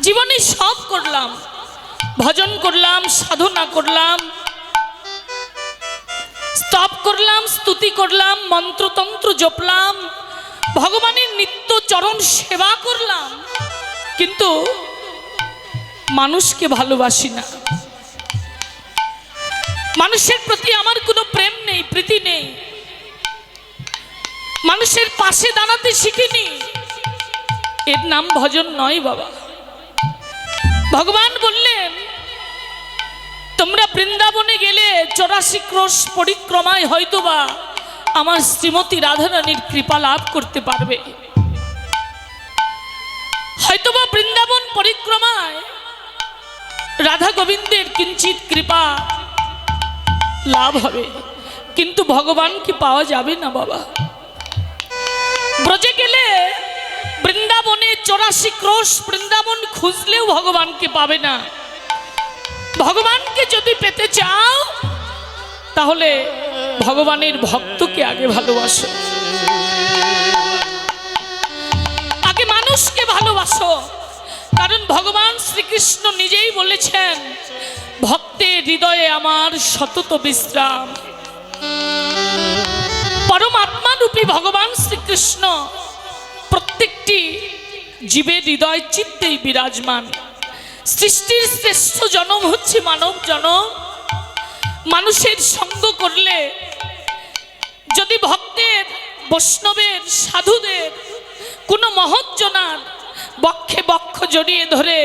জীবনে সব করলাম। ভজন করলাম, সাধনা করলাম। স্তব করলাম, স্তুতি করলাম, মন্ত্রতন্ত্র জপলাম। ভগবানের নিত্য চরণ সেবা করলাম। কিন্তু মানুষকে ভালোবাসি না। মানুষের প্রতি আমার কোনো প্রেম নেই, প্রীতি নেই। মানুষের পাশে দাঁড়াতে শিখিনি। এর নাম ভজন নয় বাবা। ভগবান বললেন, তোমরা বৃন্দাবনে গেলে চৌরাশি ক্রোশ পরিক্রমায় হয়তোবা আমার শ্রীমতী রাধারানীর কৃপা লাভ করতে পারবে। হয়তোবা বৃন্দাবন পরিক্রমায় রাধা গোবিন্দের কিঞ্চিত কৃপা লাভ হবে, কিন্তু ভগবানকে পাওয়া যাবে না বাবা। ব্রজে গেলে বৃন্দাবনে চৌরাশি ক্রোশ বৃন্দাবন খুঁজলেও ভগবানকে পাবে না। ভগবানকে যদি পেতে চাও, তাহলে ভগবানের ভক্তকে আগে ভালোবাসো। আগে মানুষকে ভালোবাসো, কারণ ভগবান শ্রীকৃষ্ণ নিজেই বলেছেন, ভক্তের হৃদয়ে আমার সতত বিশ্রাম। পরমাত্মা রূপী ভগবান শ্রীকৃষ্ণ প্রত্যেকটি জীবের হৃদয় চিত্তেই বিরাজমান। সৃষ্টির শ্রেষ্ঠ জনম হচ্ছে মানব জনম। মানুষের সঙ্গ করলে যদি ভক্তের, বৈষ্ণবের, সাধুদের কোনো মহজ্জনার বক্ষে বক্ষ জড়িয়ে ধরে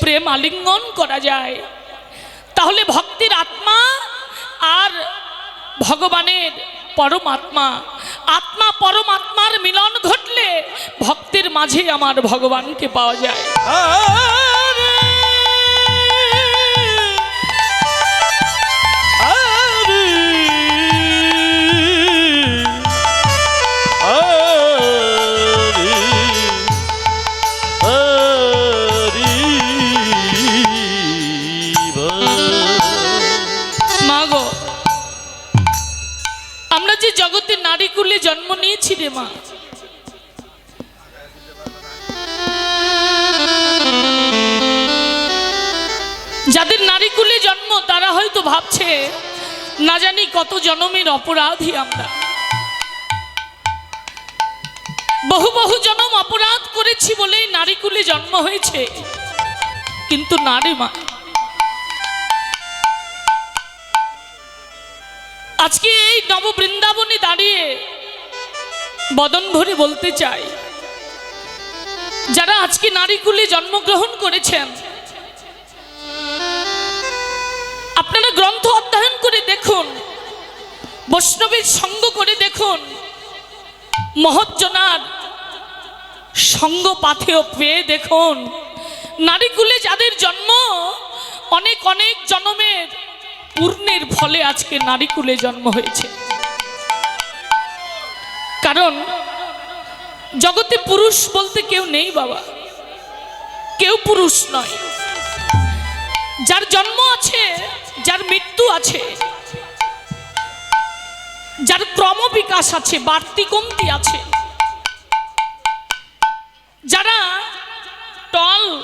প্রেম আলিঙ্গন করা যায়, তাহলে ভক্তির আত্মা আর ভগবানের পরমাত্মা। আত্মা পরমাত্মার মিলন ঘটলে ভক্তের মাঝে আমার ভগবানকে পাওয়া যায়। হয়েছে কিন্তু না রে মা। আজকে এই নব বৃন্দাবনে দাঁড়িয়ে বদন ভরে বলতে চাই, যারা আজকে নারীকুলে জন্মগ্রহণ করেছেন, আপনারা গ্রন্থ অধ্যয়ন করে দেখুন, বৈষ্ণবের সঙ্গ করে দেখুন, মহজ্জনার সঙ্গ পাথেও পেয়ে দেখুন। নারীকুলে যাদের জন্ম, অনেক অনেক জন্মের পূর্ণের ফলে আজকে নারীকুলে জন্ম হয়েছে। কারণ, জগতে পুরুষ বলতে কেউ নেই বাবা। কেউ পুরুষ নয়। যার জন্ম আছে, যার মৃত্যু আছে, যার ক্রমবিকাশ আছে, বাড়তি কমতি আছে, যারা টল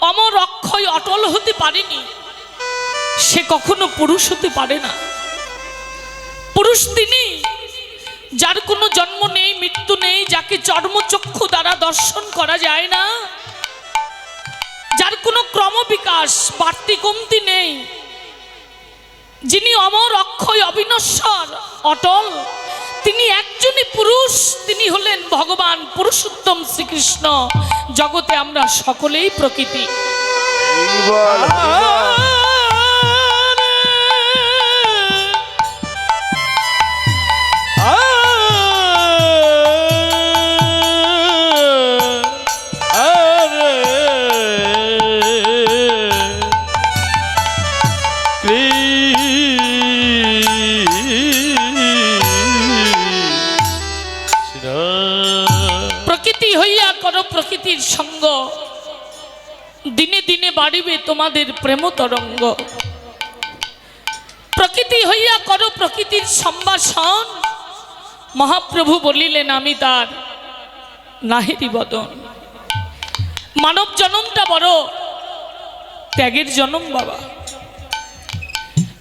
অমর অক্ষয় অটল হতে পারেনি। সে কখনো পুরুষ হতে পারে না। পুরুষ তিনি, যার কোনো জন্ম নেই, মৃত্যু নেই, যাকে চর্মচক্ষু দ্বারা দর্শন করা যায় না, যার কোনো ক্রমবিকাশ, বাড়তি কমতি নেই, যিনি অমর অক্ষয় অবিনশ্বর, অটল তিনি একজনই পুরুষ তিনি হলেন ভগবান পুরুষোত্তম শ্রীকৃষ্ণ। জগতে আমরা সকলেই প্রকৃতি। সঙ্গ। দিনে দিনে বাড়িবে তোমাদের প্রেম তরঙ্গ প্রকৃতি হইয়া করো প্রকৃতির সম্ভাষণ। মহাপ্রভু বলিলেন, আমি তার নাহেরি বদন। মানব জনমটা বড় ত্যাগের জনম বাবা।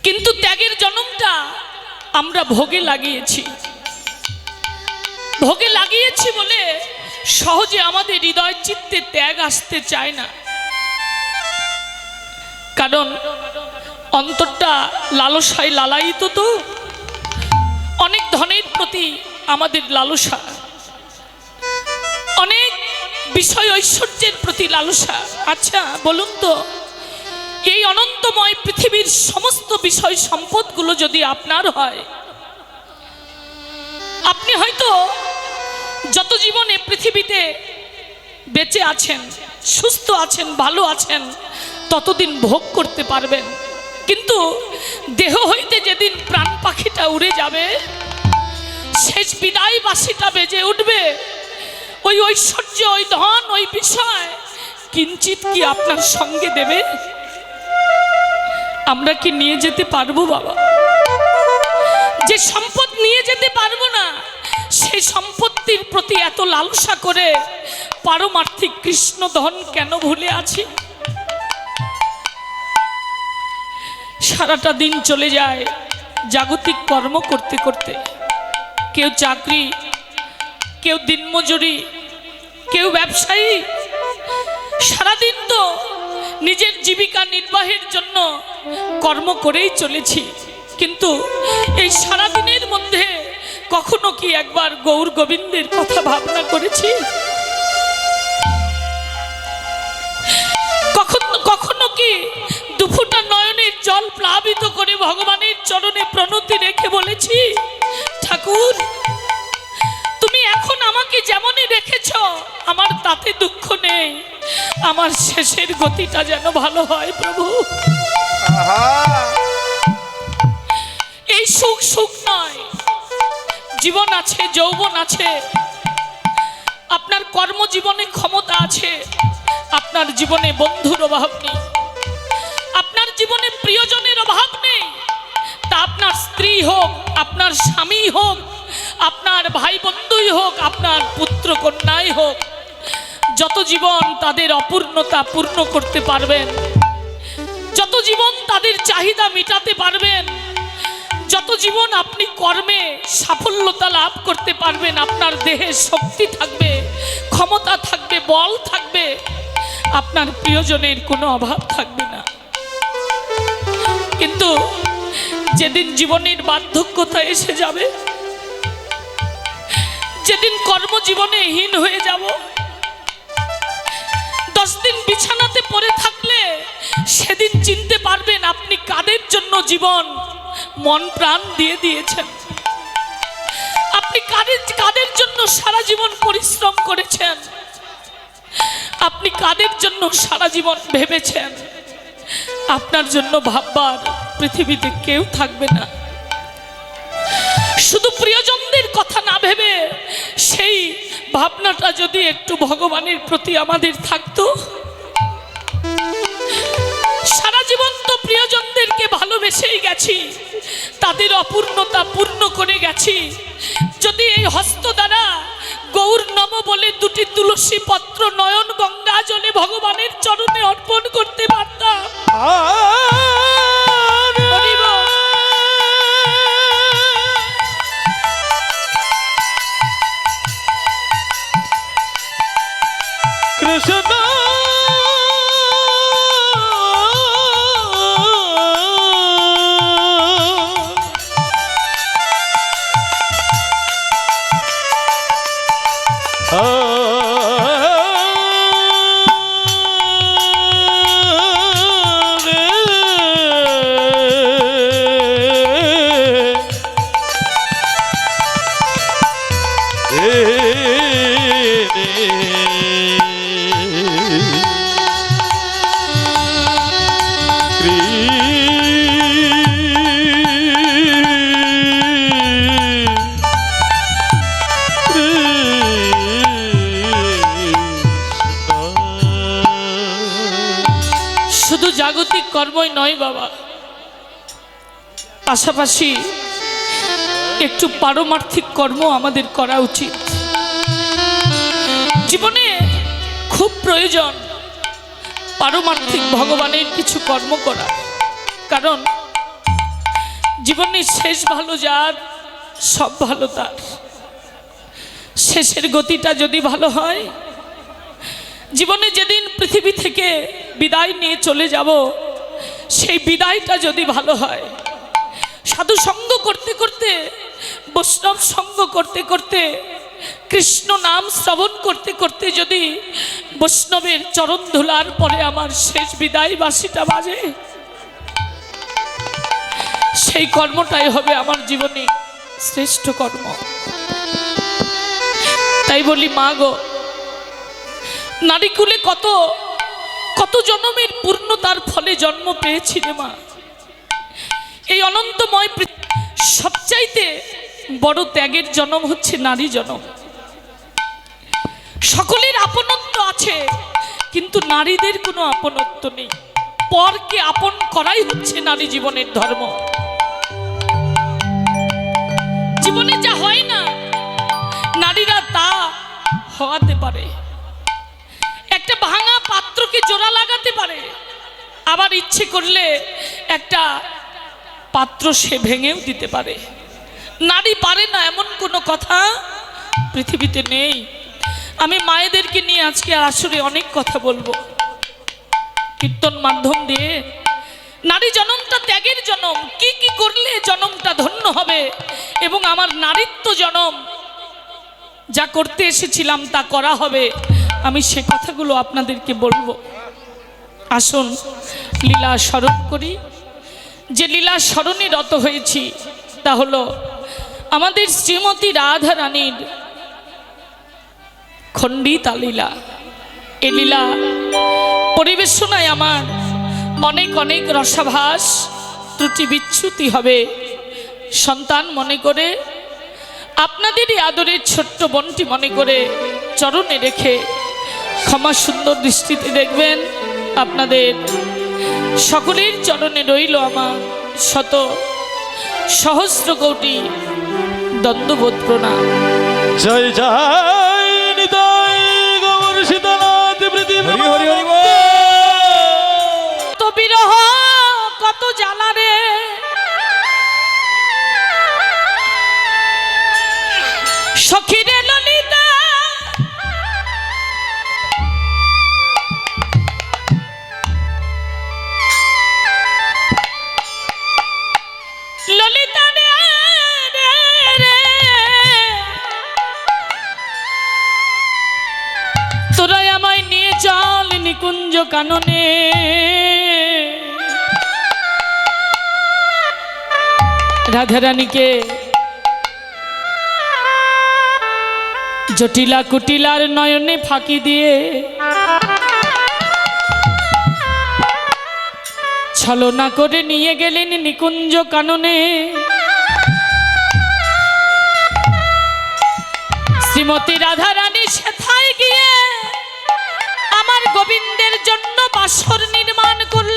কিন্তু ত্যাগের জনমটা আমরা ভোগে লাগিয়েছি। ভোগে লাগিয়েছি বলে সহজে আমাদের হৃদয় চিত্তে ত্যাগ আসতে চায় না। কারণ অন্তরটা লালসায় লালায়িত তো, অনেক ধনের প্রতি আমাদের লালসা, অনেক বিষয় ঐশ্বর্যের প্রতি লালসা। আচ্ছা বলুন তো, এই অনন্তময় পৃথিবীর সমস্ত বিষয় সম্পদগুলো যদি আপনার হয়, আপনি হয়তো যত জীবনে পৃথিবীতে বেঁচে আছেন, সুস্থ আছেন, ভালো আছেন, ততদিন ভোগ করতে পারবেন। কিন্তু দেহ হইতে যেদিন প্রাণ পাখিটা উড়ে যাবে, শেষ বিদায় বাসিটা বেজে উঠবে। ওই ঐশ্বর্য, ওই ধন, ওই বিষয় কিঞ্চিত কি আপনার সঙ্গে দেবে? আমরা কি নিয়ে যেতে পারব বাবা? যে সম্পদ নিয়ে যেতে পারব না, সেই সম্পত্তির প্রতি এত লালসা করে পারমার্থিক কৃষ্ণ ধন কেন ভুলে আছি? সারাটা দিন চলে যায় জাগতিক কর্ম করতে করতে। কেউ চাকরি, কেউ দিনমজুরি, কেউ ব্যবসায়ী। সারাদিন তো নিজের জীবিকা নির্বাহের জন্য কর্ম করেই চলেছি। কিন্তু এই সারাদিনের মধ্যে কখনো কি একবার গৌর গোবিন্দের কথা ভাবনা করেছি? কখনো কখনো কি দুফুটা নয়নের জল প্লাবিত করে ভগবানের চরণে প্রণতি রেখে বলেছি ঠাকুর তুমি এখন আমাকে যেমনই রেখেছ আমার তাতে দুঃখ নেই। আমার শেষের গতিটা যেন ভালো হয় প্রভু। এই সুখ সুখ নয় জীবন আছে, যৌবন আছে। আপনার কর্মজীবনে ক্ষমতা আছে। আপনার জীবনে বন্ধুর অভাব নেই। আপনার জীবনে প্রিয়জনের অভাব নেই। তা আপনার স্ত্রী হোক, আপনার স্বামী হোক, আপনার ভাই বন্ধুই হোক, আপনার পুত্র কন্যাই হোক, যত জীবন তাদের অপূর্ণতা পূর্ণ করতে পারবেন, যত জীবন তাদের চাহিদা মেটাতে পারবেন যত জীবন আপনি কর্মে সাফল্যতা লাভ করতে পারবেন, আপনার দেহে শক্তি থাকবে, ক্ষমতা থাকবে, বল থাকবে, আপনার প্রিয়জনের কোনো অভাব থাকবে না। কিন্তু যেদিন জীবনের বার্ধক্যতা এসে যাবে, যেদিন কর্মজীবনে হীন হয়ে যাব, দশ দিন বিছানাতে পড়ে থাকলে সেদিন চিনতে পারবেন আপনি কাদের জন্য জীবন। মন প্রাণ দিয়ে দিয়েছেন। আপনি কাদের কাদের জন্য সারা জীবন পরিশ্রম করেছেন? আপনি কাদের জন্য সারা জীবন ভেবেছেন? আপনার জন্য ভাববার পৃথিবীতে কেউ থাকবে না। শুধু প্রিয়জনদের কথা না ভেবে সেই ভাবনাটা যদি একটু ভগবানের প্রতি আমাদের থাকতো, সারা জীবন তো প্রিয়জনদেরকে ভালোবেসেই গেছি। তাদের অপূর্ণতা পূর্ণ করে গেছি। যদি এই হস্ত দ্বারা গৌর নম বলে দুটি তুলসী পত্র নয়ন গঙ্গা জলে ভগবানের চরণে অর্পণ করতে পারতাম। কৃষ্ণ জাগতিক কর্মই নয় বাবা। পাশাপাশি একটু পারমার্থিক কর্ম আমাদের করা উচিত। জীবনে খুব প্রয়োজন পারমার্থিক ভগবানের কিছু কর্ম করা। কারণ জীবনের শেষ ভালো যার, সব ভালো তার। শেষের গতিটা যদি ভালো হয় জীবনে যেদিন পৃথিবী থেকে বিদায় নিয়ে চলে যাব, সেই বিদায়টা যদি ভালো হয়, সাধু সঙ্গ করতে করতে, বৈষ্ণব সঙ্গ করতে করতে, কৃষ্ণ নাম শ্রবণ করতে করতে যদি বৈষ্ণবের চরণ ধুলার পরে আমার শেষ বিদায় বাসিটা বাজে, সেই কর্মটাই হবে আমার জীবনে শ্রেষ্ঠ কর্ম। তাই বলি, মা গো নারীকুলে কত কত জন্মের পূর্ণতার ফলে জন্ম পেয়েছি মা। এই অনন্তময় সবচাইতে বড় ত্যাগের জন্ম হচ্ছে নারী জন্ম। সকলের আপনত্ব আছে, কিন্তু নারীদের কোনো আপনত্ব নেই। পরকে আপন করাই হচ্ছে নারী জীবনের ধর্ম। জীবনে যা হয় না, নারীরা তা হওয়াতে পারে। ভাঙা পাত্রকে জোড়া লাগাতে পারে। আবার ইচ্ছে করলে একটা পাত্র সে ভেঙেও দিতে পারে। নারী পারে না এমন কোনো কথা পৃথিবীতে নেই। আমি মায়েদেরকে নিয়ে আজকে আসরে অনেক কথা বলব। কীর্তন মাধ্যম দিয়ে। নারী জনমটা ত্যাগের জনম। কি কি করলে জনমটা ধন্য হবে? এবং আমার নারীত্ব জনম যা করতে এসেছিলাম তা করা হবে। আমি সে কথাগুলো আপনাদেরকে বলব। আসুন, লীলা স্মরণ করি। যে লীলা স্মরণে রত হয়েছি, তা হলো আমাদের শ্রীমতী রাধা রানীর খণ্ডিতা লীলা। এ লীলা পরিবেশনায় আমার অনেক অনেক রসাভাস ত্রুটি বিচ্যুতি হবে। সন্তান মনে করে আপনাদেরই আদরের ছোট্ট বনটি মনে করে চরণে রেখে ক্ষমা সুন্দর দৃষ্টিতে দেখবেন আপনাদের সকলের চরণে রইল আমার শত সহস্র কৌটি দ্বন্দ্ববোধ প্রণাম। জয় জয় রাধারানীকে জটিলা কুটিলার নয়নে ফাঁকি দিয়ে ছলনা করে নিয়ে গেলেন নিকুঞ্জ কাননে। শ্রীমতী রাধারানী সেথায় গিয়ে আমার গোবিন্দের জন্য বাসর নির্মাণ করলেন।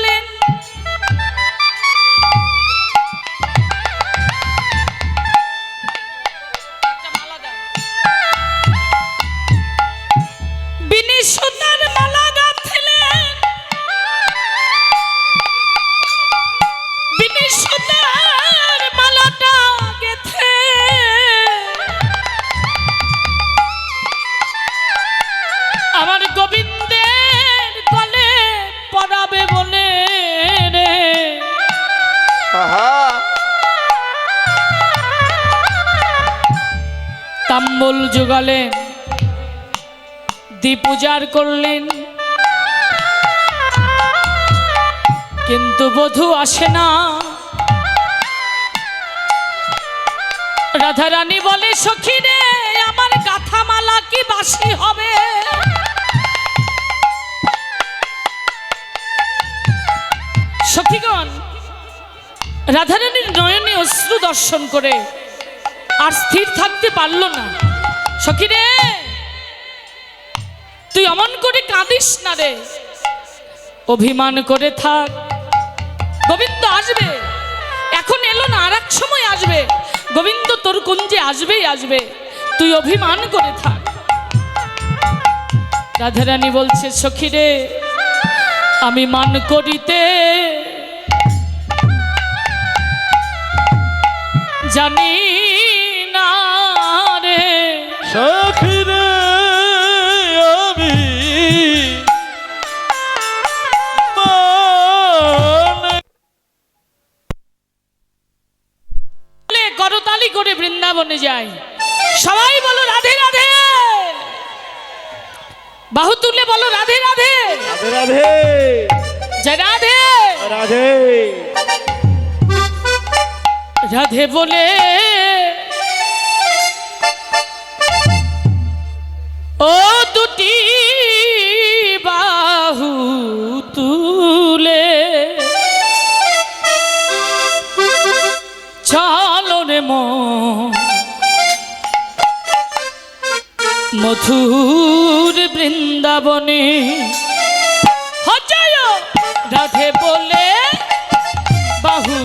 জোগালেন দীপ পূজার করলেন। কিন্তু বধু আসে না। রাধারানী বলে সখী রে আমার গাথামালা কি বাসি হবে? সখীগণ, রাধারানীর নয়নে অশ্রু দর্শন করে আর স্থির থাকতে পারল না। সখী রে তুই অমন করে কাঁদিস না রে। অভিমান করে থাক। গোবিন্দ আসবে। এখন এলো না, আর এক সময় আসবে। গোবিন্দ তোর কুঞ্জে আসবেই আসবে। তুই অভিমান করে থাক। রাধারানী বলছে সখী রে আমি মান করিতে জানি সখিরে আমি মানে- করতালি করে বৃন্দাবনে যাই। সবাই বলো রাধে রাধে। বাহু তুলে বলো রাধে রাধে। রাধে রাধে। জয় রাধে। রাধে। রাধে বলে ও দুটি বাহু তুলে। ছালো রে মধুর বৃন্দাবনে। রাধে বলে বাহু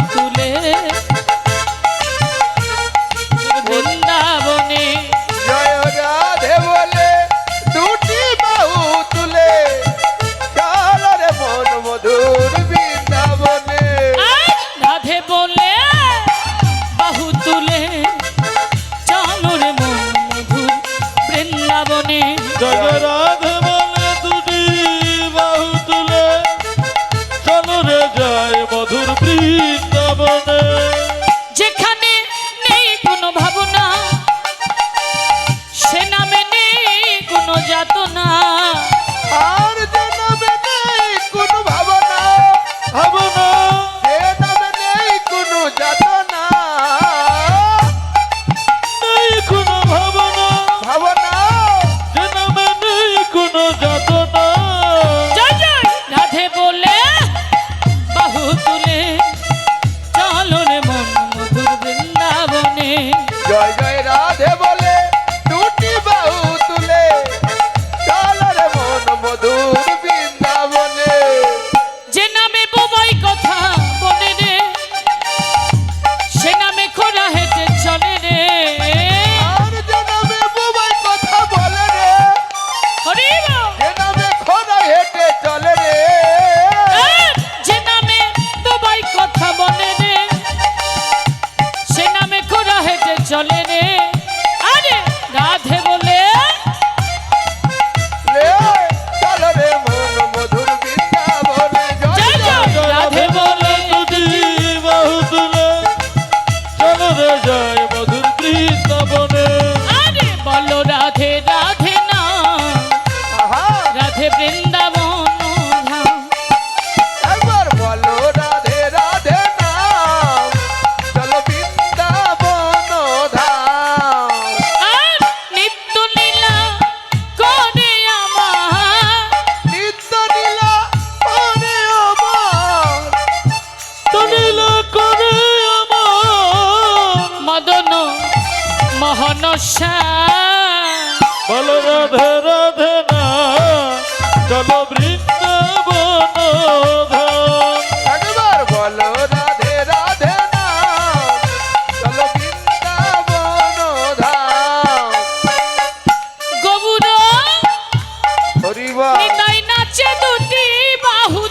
হরিবা হৃদয় নাচে দুটি বাহু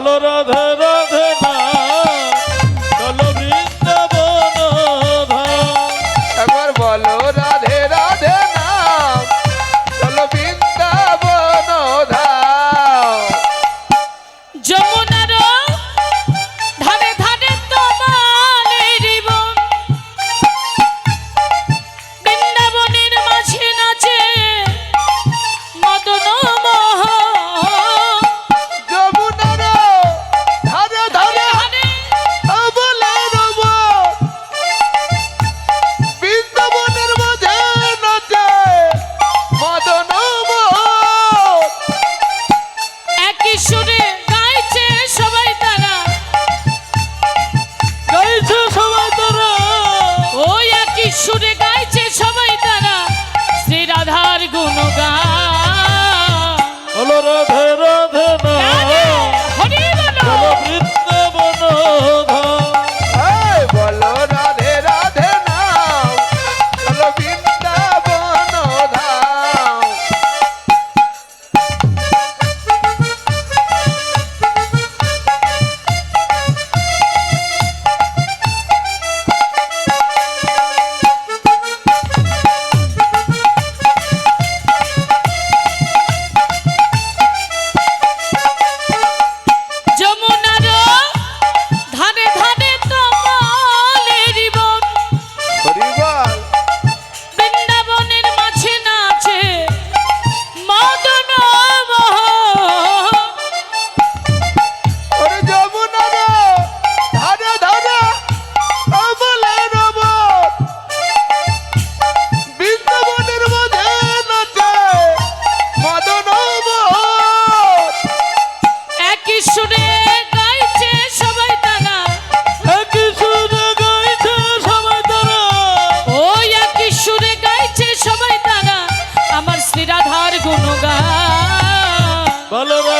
বল রাধা সবাই